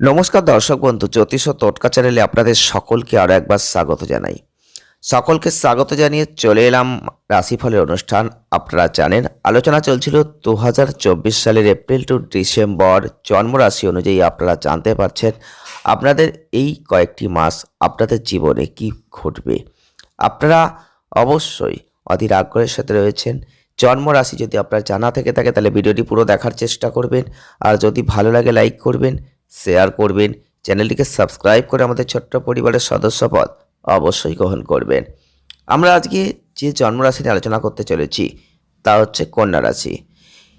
নমস্কার দর্শক বন্ধু, জ্যোতিষ ও টোটকা চ্যানেলে আপনাদের সকলকে আরও একবার স্বাগত জানাই। সকলকে স্বাগত জানিয়ে চলে এলাম রাশিফলের অনুষ্ঠান। আপনারা জানেন, আলোচনা চলছিল দু হাজার চব্বিশ সালের এপ্রিল টু ডিসেম্বর। জন্মরাশি অনুযায়ী আপনারা জানতে পারছেন, আপনাদের এই কয়েকটি মাস আপনাদের জীবনে কি ঘটবে। আপনারা অবশ্যই অধীর আগ্রহের সাথে রয়েছেন। জন্মরাশি যদি আপনার জানা থেকে থাকে, তাহলে ভিডিওটি পুরো দেখার চেষ্টা করবেন। আর যদি ভালো লাগে, লাইক করবেন। শেয়ার করবেন। চ্যানেলটিকে সাবস্ক্রাইব করে আমাদের ছোট্ট পরিবারের সদস্যপদ অবশ্যই গ্রহণ করবেন। আমরা আজকে যে জন্মরাশি নিয়ে আলোচনা করতে চলেছি, তা হচ্ছে কন্যা রাশি।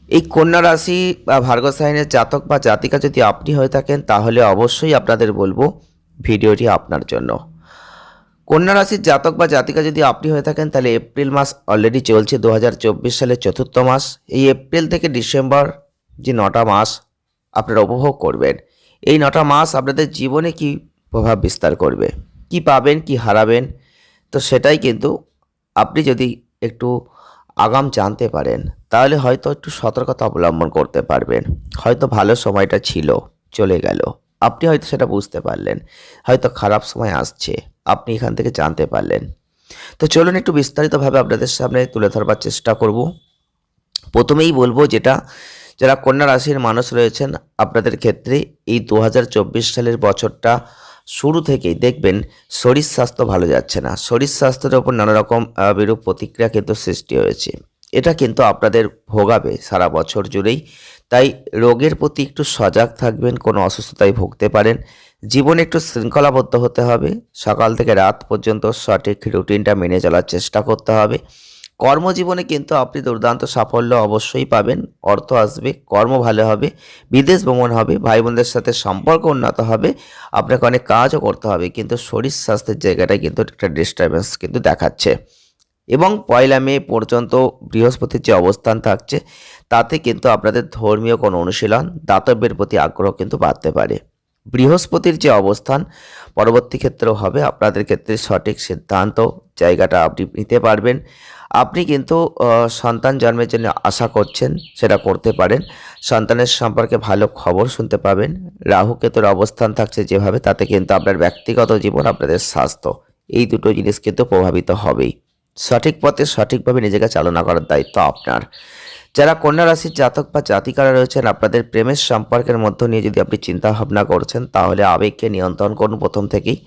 এই কন্যা রাশি বা ভার্গ সাইনের জাতক বা জাতিকা যদি আপনি হয়ে থাকেন, তাহলে অবশ্যই আপনাদের বলব ভিডিওটি আপনার জন্য। কন্যা রাশির জাতক বা জাতিকা যদি আপনি হয়ে থাকেন, তাহলে এপ্রিল মাস অলরেডি চলছে, দু হাজার চব্বিশ সালের চতুর্থ মাস। এই এপ্রিল থেকে ডিসেম্বর যে নটা মাস আপনারা উপভোগ করবেন। এই নটা মাস আপনাদের জীবনে কি প্রভাব বিস্তার করবে? কি পাবেন, কি হারাবেন? তো সেটাই কিন্তু আপনি যদি একটু আগাম জানতে পারেন, তাহলে হয়তো একটু সতর্কতা অবলম্বন করতে পারবেন। হয়তো ভালো সময়টা ছিল, চলে গেল। আপনি হয়তো সেটা বুঝতে পারলেন। হয়তো খারাপ সময় আসছে, আপনি এখান থেকে জানতে পারলেন। তো চলুন একটু বিস্তারিতভাবে আপনাদের সামনে তুলে ধরবার চেষ্টা করব। প্রথমেই বলব যেটা যারা কন্যা রাশির মানুষ রয়েছেন, আপনাদের ক্ষেত্রে এই দু হাজার চব্বিশ সালের বছরটা শুরু থেকেই দেখবেন শরীর স্বাস্থ্য ভালো যাচ্ছে না। শরীর স্বাস্থ্যের ওপর নানা রকম বিরূপ প্রতিক্রিয়া কিন্তু সৃষ্টি হয়েছে। এটা কিন্তু আপনাদের ভোগাবে সারা বছর জুড়েই। তাই রোগের প্রতি একটু সজাগ থাকবেন, কোনো অসুস্থতায় ভুগতে পারেন। জীবনে একটু শৃঙ্খলাবদ্ধ হতে হবে। সকাল থেকে রাত পর্যন্ত সঠিক রুটিনটা মেনে চলার চেষ্টা করতে হবে। কর্মজীবনে কিন্তু আপনি দুর্দান্ত সাফল্য অবশ্যই পাবেন। অর্থ আসবে, কর্ম ভালো হবে, বিদেশ ভ্রমণ হবে ভাই বোনদের সাথে সম্পর্ক উন্নত হবে, আপনাকে অনেক কাজও করতে হবে। কিন্তু শরীর স্বাস্থ্যের জায়গাটায় কিন্তু একটা ডিস্টারবেন্স কিন্তু দেখাচ্ছে। এবং পয়লা মে পর্যন্ত বৃহস্পতির যে অবস্থান থাকছে, তাতে কিন্তু আপনাদের ধর্মীয় কোনো অনুশীলন, দাতব্যের প্রতি আগ্রহ কিন্তু বাড়তে পারে। বৃহস্পতির যে অবস্থান, পরবর্তী ক্ষেত্রেও হবে। আপনাদের ক্ষেত্রে সঠিক সিদ্ধান্ত, জায়গাটা আপনি নিতে পারবেন। আপনি কিন্তু সন্তান জন্মের জন্য আশা করছেন, সেটা করতে পারেন। সন্তানের সম্পর্কে ভালো খবর শুনতে পাবেন। রাহু কেতুর অবস্থান থাকছে যেভাবে, তাতে কিন্তু আপনার ব্যক্তিগত জীবন, আপনাদের স্বাস্থ্য, এই দুটো জিনিস কিন্তু প্রভাবিত হবেই। সঠিক পথে সঠিকভাবে নিজেকে চালনা করার দায়িত্ব আপনার। যারা কন্যা রাশির জাতক বা জাতিকারা রয়েছেন, আপনাদের প্রেমের সম্পর্কের মধ্য নিয়ে যদি আপনি চিন্তা ভাবনা করছেন, তাহলে আবেগকে নিয়ন্ত্রণ করুন প্রথম থেকেই।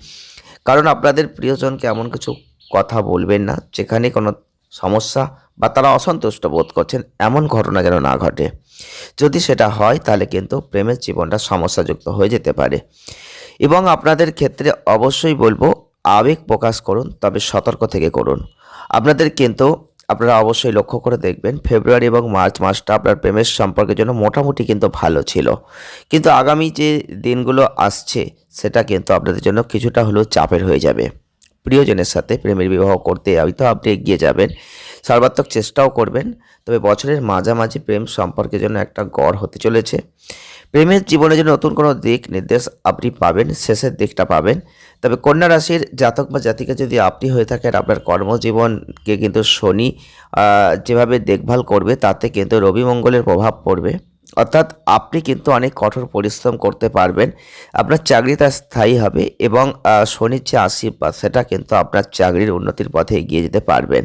কারণ আপনাদের প্রিয়জনকে এমন কিছু কথা বলবেন না, যেখানে কোনো সমস্যা বা তারা অসন্তুষ্ট বোধ করছেন, এমন ঘটনা যেন না ঘটে। যদি সেটা হয়, তাহলে কিন্তু প্রেমের জীবনটা সমস্যাযুক্ত হয়ে যেতে পারে। এবং আপনাদের ক্ষেত্রে অবশ্যই বলব, আবেগ প্রকাশ করুন, তবে সতর্ক থেকে করুন। আপনাদের কিন্তু আপনারা অবশ্যই লক্ষ্য করে দেখবেন, ফেব্রুয়ারি এবং মার্চ মাসটা আপনার প্রেমের সম্পর্কের জন্য মোটামুটি কিন্তু ভালো ছিল। কিন্তু আগামী যে দিনগুলো আসছে, সেটা কিন্তু আপনাদের জন্য কিছুটা হলেও চাপের হয়ে যাবে। প্রিয়জনের সাথে প্রেমের বিবাহ করতে হয়তো আপনি এগিয়ে যাবেন, সর্বাত্মক চেষ্টাও করবেন, তবে বছরের মাঝামাঝি প্রেম সম্পর্কের জন্য একটা গড় হতে চলেছে। প্রেমের জীবনের জন্য নতুন কোনো দিক, নির্দেশ আপনি পাবেন, শেষের দিকটা পাবেন। তবে কন্যা রাশির জাতক বা জাতিকা যদি আপনি হয়ে থাকেন, আপনার কর্মজীবনকে কিন্তু শনি যেভাবে দেখভাল করবে, তাতে কিন্তু রবি মঙ্গলের প্রভাব পড়বে। অর্থাৎ আপনি কিন্তু অনেক কঠোর পরিশ্রম করতে পারবেন, আপনার চাকরিটা স্থায়ী হবে এবং শনির যে আশীর্বাদ, সেটা কিন্তু আপনার চাকরির উন্নতির পথে এগিয়ে যেতে পারবেন।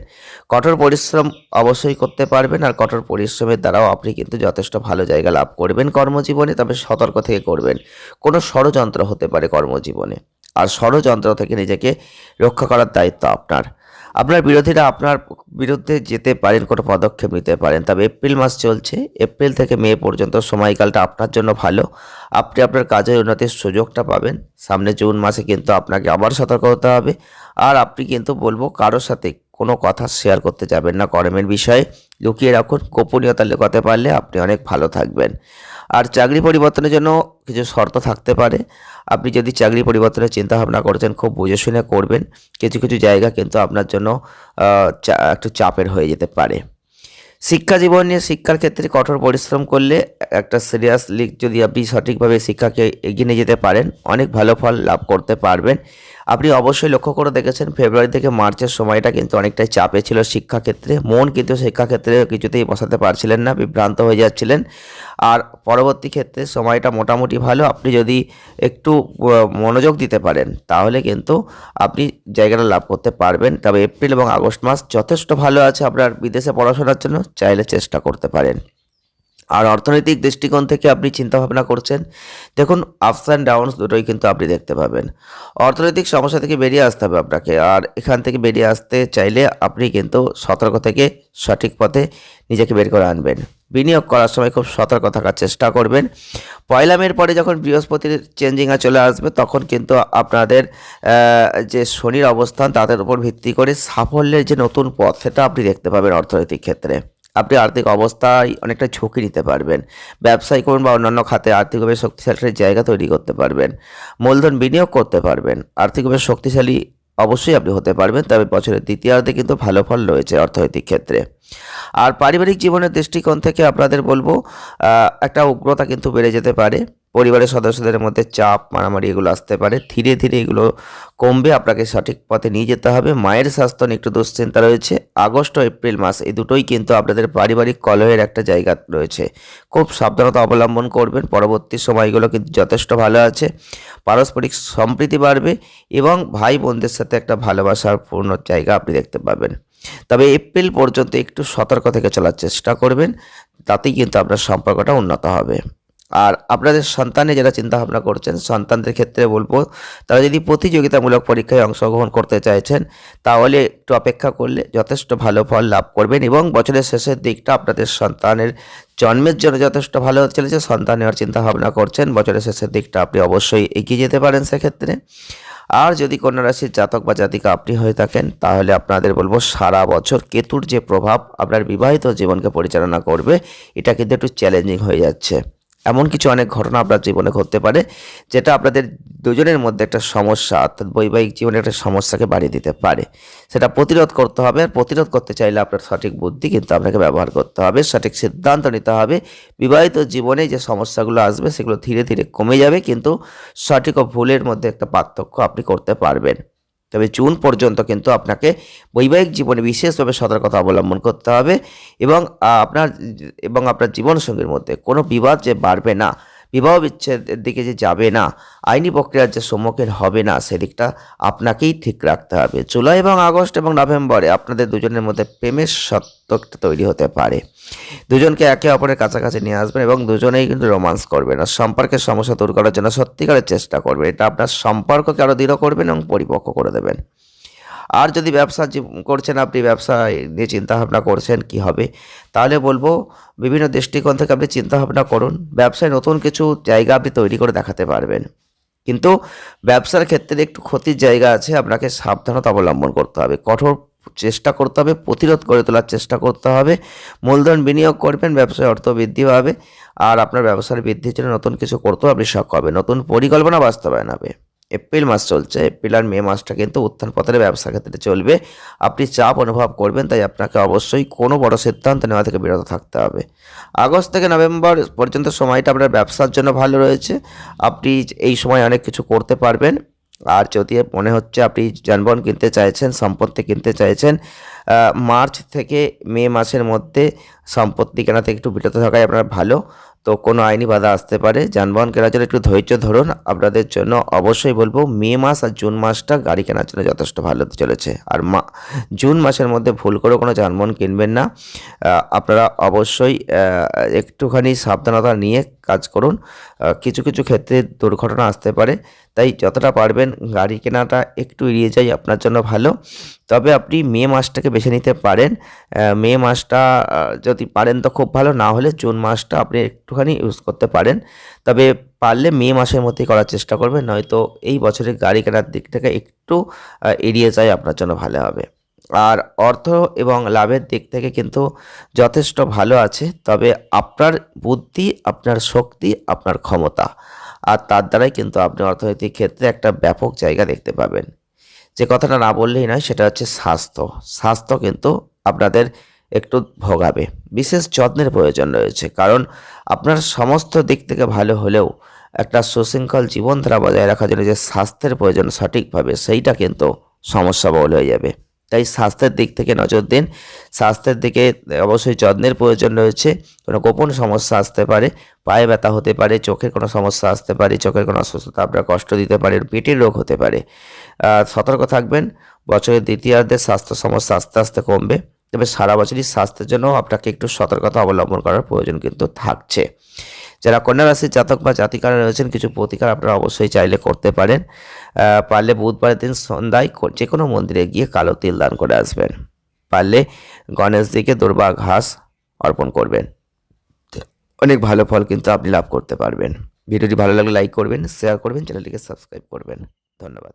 কঠোর পরিশ্রম অবশ্যই করতে পারবেন আর কঠোর পরিশ্রমের দ্বারাও আপনি কিন্তু যথেষ্ট ভালো জায়গা লাভ করবেন কর্মজীবনে, তবে সতর্ক থেকে করবেন। কোনো ষড়যন্ত্র হতে পারে কর্মজীবনে। আর ষড়যন্ত্র থেকে নিজেকে রক্ষা করার দায়িত্ব আপনার। আপনার বিরোধীরা আপনার বিরুদ্ধে যেতে পারেন, কোনো পদক্ষেপ নিতে পারেন, তবে এপ্রিল মাস চলছে। এপ্রিল থেকে মে পর্যন্ত সময়কালটা আপনার জন্য ভালো। আপনি আপনার কাজের উন্নতির সুযোগটা পাবেন। সামনে জুন মাসে কিন্তু আপনাকে আবার সতর্ক হতে হবে। আর আপনি কিন্তু বলব, কারোর সাথে কোনো কথা শেয়ার করতে যাবেন না। কর্মের বিষয়ে লুকিয়ে রাখুন। গোপনীয়তা লুকাতে পারলে আপনি অনেক ভালো থাকবেন। আর চাকরি পরিবর্তনের জন্য কিছু শর্ত থাকতে পারে। আপনি যদি চাকরি পরিবর্তনের চিন্তা ভাবনা করছেন, খুব বুঝে শুনে করবেন। কিছু কিছু জায়গা কিন্তু আপনার জন্য একটু চাপের হয়ে যেতে পারে। শিক্ষা জীবন নিয়ে শিক্ষার ক্ষেত্রে কঠোর পরিশ্রম করলে একটা সিরিয়াস সিরিয়াসলি যদি আপনি সঠিকভাবে শিক্ষাকে এগিয়ে নিয়ে যেতে পারেন, অনেক ভালো ফল লাভ করতে পারবেন। আপনি অবশ্যই লক্ষ্য করে দেখেছেন, ফেব্রুয়ারি থেকে মার্চের সময়টা কিন্তু অনেকটাই চাপে ছিল শিক্ষাক্ষেত্রে। মন কিন্তু শিক্ষাক্ষেত্রে কিছুতেই বসাতে পারছিলেন না, বিভ্রান্ত হয়ে যাচ্ছিলেন। আর পরবর্তী ক্ষেত্রে সময়টা মোটামুটি ভালো, আপনি যদি একটু মনোযোগ দিতে পারেন, তাহলে কিন্তু আপনি জায়গাটা লাভ করতে পারবেন। তবে এপ্রিল এবং আগস্ট মাস যথেষ্ট ভালো আছে আপনার বিদেশে পড়াশোনার জন্য, চাইলে চেষ্টা করতে পারেন। আর অর্থনৈতিক দৃষ্টিকোণ থেকে আপনি চিন্তা ভাবনা করছেন, দেখুন আপস অ্যান্ড ডাউনস দুটোই কিন্তু আপনি দেখতে পাবেন। অর্থনৈতিক সমস্যা থেকে বেরিয়ে আসতে হবে আপনাকে, আর এখান থেকে বেরিয়ে আসতে চাইলে আপনি কিন্তু সতর্ক থেকে সঠিক পথে নিজেকে বের করে আনবেন। বিনিয়োগ করার সময় খুব সতর্ক থাকার চেষ্টা করবেন। পয়লা মের পরে যখন বৃহস্পতির চেঞ্জিংয়ে চলে আসবে, তখন কিন্তু আপনাদের যে শনির অবস্থান, তাদের উপর ভিত্তি করে সাফল্যের যে নতুন পথ, সেটা আপনি দেখতে পাবেন অর্থনৈতিক ক্ষেত্রে। আপনি আর্থিক অবস্থায় অনেকটা ঝুঁকি নিতে পারবেন। ব্যবসায়ী করুন বা অন্যান্য খাতে আর্থিকভাবে শক্তিশালী জায়গা তৈরি করতে পারবেন। মূলধন বিনিয়োগ করতে পারবেন। আর্থিকভাবে শক্তিশালী অবশ্যই আপনি হতে পারবেন, তবে বছরের দ্বিতীয়ার্ধে কিন্তু ভালো ফল রয়েছে অর্থনৈতিক ক্ষেত্রে। আর পারিবারিক জীবনের দৃষ্টিকোণ থেকে আপনাদের বলব একটা উগ্রতা কিন্তু বেড়ে যেতে পারে। পরিবারের সদস্যদের মধ্যে চাপ, মারামারি এগুলো আসতে পারে। ধীরে ধীরে এগুলো কমবে, আপনাকে সঠিক পথে নিয়ে যেতে হবে। মায়ের স্বাস্থ্য নিয়ে একটু দুশ্চিন্তা রয়েছে। আগস্ট ও এপ্রিল মাস এই দুটোই কিন্তু আপনাদের পারিবারিক কলহের একটা জায়গা রয়েছে। খুব সাবধানতা অবলম্বন করবেন। পরবর্তী সময়গুলো কিন্তু যথেষ্ট ভালো আছে। পারস্পরিক সম্প্রীতি বাড়বে এবং ভাই বোনদের সাথে একটা ভালোবাসার পূর্ণ জায়গা আপনি দেখতে পাবেন। তবে এপ্রিল পর্যন্ত একটু সতর্ক থেকে চলার চেষ্টা করবেন। তাতেই কিন্তু আপনার সম্পর্কটা উন্নত হবে। আর আপনাদের সন্তানে যারা চিন্তা ভাবনা করছেন, সন্তানদের ক্ষেত্রে বলব, তারা যদি প্রতিযোগিতামূলক পরীক্ষায় অংশগ্রহণ করতে চাইছেন, তাহলে একটু অপেক্ষা করলে যথেষ্ট ভালো ফল লাভ করবেন এবং বছরের শেষের দিকটা আপনাদের সন্তানের জন্মের জন্য যথেষ্ট ভালো চলেছে সন্তান নেওয়ার চিন্তা ভাবনা করছেন, বছরের শেষের দিকটা আপনি অবশ্যই এগিয়ে যেতে পারেন সেক্ষেত্রে। আর যদি কন্যা রাশির জাতক বা জাতিকা আপনি হয়ে থাকেন, তাহলে আপনাদের বলব সারা বছর কেতুর যে প্রভাব আপনার বিবাহিত জীবনকে পরিচালনা করবে, এটা কিন্তু একটু চ্যালেঞ্জিং হয়ে যাচ্ছে। এমন কিছু অনেক ঘটনা আপনার জীবনে ঘটতে পারে, যেটা আপনাদের দুজনের মধ্যে একটা সমস্যা, অর্থাৎ বৈবাহিক জীবনে একটা সমস্যাকে বাড়িয়ে দিতে পারে। সেটা প্রতিরোধ করতে হবে, আর প্রতিরোধ করতে চাইলে আপনার সঠিক বুদ্ধি কিন্তু আপনাকে ব্যবহার করতে হবে, সঠিক সিদ্ধান্ত নিতে হবে। বিবাহিত জীবনে যে সমস্যাগুলো আসবে, সেগুলো ধীরে ধীরে কমে যাবে, কিন্তু সঠিক ও ভুলের মধ্যে একটা পার্থক্য আপনি করতে পারবেন। তবে জুন পর্যন্ত কিন্তু আপনাকে বৈবাহিক জীবনে বিশেষভাবে সতর্কতা অবলম্বন করতে হবে এবং আপনার এবং আপনার জীবনসঙ্গীর মধ্যে কোনো বিবাদ যে বাড়বে না। বিবাহ বিচ্ছেদের দিকে যে যাবে না, আইনি প্রক্রিয়ার যে সম্মুখীন হবে না, সেদিকটা আপনাকেই ঠিক রাখতে হবে। জুলাই এবং আগস্ট এবং নভেম্বরে আপনাদের দুজনের মধ্যে প্রেমের সত্যটা তৈরি হতে পারে। দুজনকে একে অপরের কাছাকাছি নিয়ে আসবেন এবং দুজনেই কিন্তু রোমান্স করবেন আর সম্পর্কের সমস্যা দূর করার জন্য সত্যিকারের চেষ্টা করবেন। এটা আপনার সম্পর্ককে আরও দৃঢ় করবেন এবং পরিপক্ক করে দেবেন। আর যদি ব্যবসা করছেন আপনি, ব্যবসা নিয়ে চিন্তা ভাবনা করছেন কি হবে, তাহলে বলব বিভিন্ন দৃষ্টিকোণ থেকে আপনি চিন্তা ভাবনা করুন। ব্যবসায় নতুন কিছু জায়গা আপনি তৈরি করে দেখাতে পারবেন। কিন্তু ব্যবসার ক্ষেত্রে একটু ক্ষতির জায়গা আছে, আপনাকে সাবধানতা অবলম্বন করতে হবে। কঠোর চেষ্টা করতে হবে, প্রতিরোধ করে তোলার চেষ্টা করতে হবে। মূলধন বিনিয়োগ করবেন, ব্যবসায় অর্থ বৃদ্ধি পাবে, আর আপনার ব্যবসার বৃদ্ধির জন্য নতুন কিছু করতেও আপনি সক্ষম হবে নতুন পরিকল্পনা বাস্তবায়ন হবে। এপ্রিল মাস চলছে। এপ্রিল আর মে মাসটা কিন্তু উত্থান পথের ব্যবসা ক্ষেত্রে চলবে। আপনি চাপ অনুভব করবেন, তাই আপনাকে অবশ্যই কোনো বড় সিদ্ধান্ত নেওয়া থেকে বিরত থাকতে হবে। আগস্ট থেকে নভেম্বর পর্যন্ত সময়টা আপনার ব্যবসার জন্য ভালো রয়েছে। আপনি এই সময় অনেক কিছু করতে পারবেন। আর যদি মনে হচ্ছে আপনি যানবাহন কিনতে চাইছেন, সম্পত্তি কিনতে চাইছেন মার্চ থেকে মে মাসের মধ্যে সম্পত্তি কেনা থেকে একটু বিরত থাকাই আপনার ভালো। তো কোনো আইনি বাধা আসতে পারে। যানবাহন কেনার জন্য একটু ধৈর্য ধরুন। আপনাদের জন্য অবশ্যই বলব, মে মাস আর জুন মাসটা গাড়ি কেনার জন্য যথেষ্ট ভালো চলেছে। আর মা, জুন মাসের মধ্যে ভুল করে কোনো যানবাহন কিনবেন না। আপনারা অবশ্যই একটুখানি সাবধানতা নিয়ে কাজ করুন। কিছু কিছু ক্ষেত্রে দুর্ঘটনা আসতে পারে। তাই যতটা পারবেন গাড়ি কেনাটা একটু এড়িয়ে যাই, আপনার জন্য ভালো। তবে আপনি মে মাসটাকে বেছে নিতে পারেন। মে মাসটা যদি পারেন তো খুব ভালো। না হলে জুন মাসটা আপনি একটুখানি ইউজ করতে পারেন। তবে পারলে মে মাসের মধ্যেই করার চেষ্টা করবেন, নয়তো এই বছরে গাড়ি কেনার দিক থেকে একটু এড়িয়ে যায় আপনার জন্য ভালো হবে। আর অর্থ এবং লাভের দিক থেকে কিন্তু যথেষ্ট ভালো আছে, তবে আপনার বুদ্ধি, আপনার শক্তি, আপনার ক্ষমতা, আর তার দ্বারাই কিন্তু আপনি অর্থনৈতিক ক্ষেত্রে একটা ব্যাপক জায়গা দেখতে পাবেন। যে কথাটা না বললেই নয়, সেটা হচ্ছে স্বাস্থ্য। স্বাস্থ্য কিন্তু আপনাদের একটু ভোগাবে। বিশেষ যত্নের প্রয়োজন রয়েছে, কারণ আপনার সমস্ত দিক থেকে ভালো হলেও একটা সুশৃঙ্খল জীবনধারা বজায় রাখার জন্য যে স্বাস্থ্যের প্রয়োজন সঠিকভাবে, সেইটা কিন্তু সমস্যা বহুল হয়ে যাবে। তাই স্বাস্থ্যের দিক থেকে নজর দিন। স্বাস্থ্যের দিকে অবশ্যই যত্নের প্রয়োজন রয়েছে। কোনো গোপন সমস্যা আসতে পারে, পায়ে ব্যথা হতে পারে, চোখের কোনো সমস্যা আসতে পারে, চোখের কোনো অসুস্থতা, আপনার কষ্ট দিতে পারে পেটের রোগ হতে পারে। সতর্ক থাকবেন। বছরের দ্বিতীয়ার্ধে স্বাস্থ্য সমস্যা আস্তে আস্তে কমবে। তবে সারা বছরই স্বাস্থ্যের জন্য আপনাকে একটু সতর্কতা অবলম্বন করার প্রয়োজন কিন্তু থাকছে। যারা কন্যা রাশির জাতক বা জাতিকারা রয়েছেন, কিছু প্রতিকার আপনারা অবশ্যই চাইলে করতে পারেন। পারলে বুধবারের দিন সন্ধ্যায় যে কোনো মন্দিরে গিয়ে কালো তিল দান করে আসবেন। পারলে গণেশজিকে দুর্বা ঘাস অর্পণ করবেন। অনেক ভালো ফল কিন্তু আপনি লাভ করতে পারবেন। ভিডিওটি ভালো লাগলে লাইক করবেন, শেয়ার করবেন, চ্যানেলটিকে সাবস্ক্রাইব করবেন। ধন্যবাদ।